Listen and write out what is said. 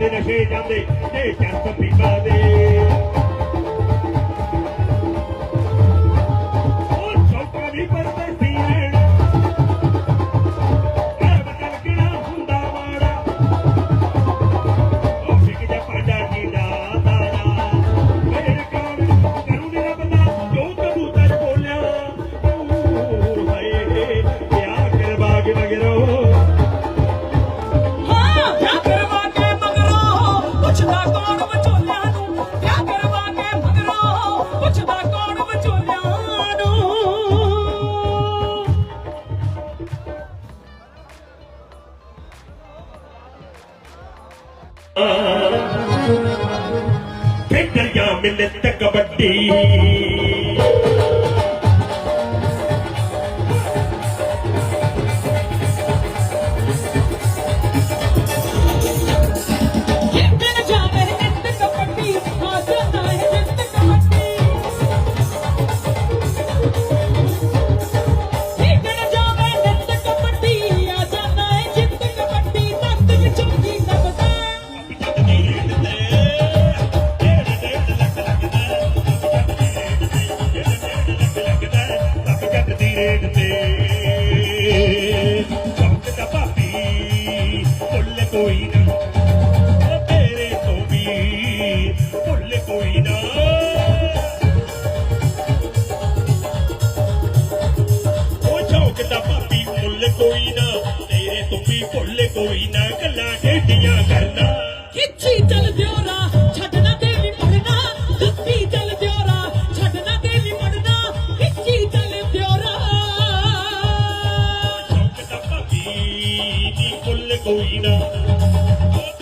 the day, the day, the day, ਖੇਡਣ ਜਾਂ ਮਿਲੇ ਤੇ ਕਬੱਡੀ। Selena.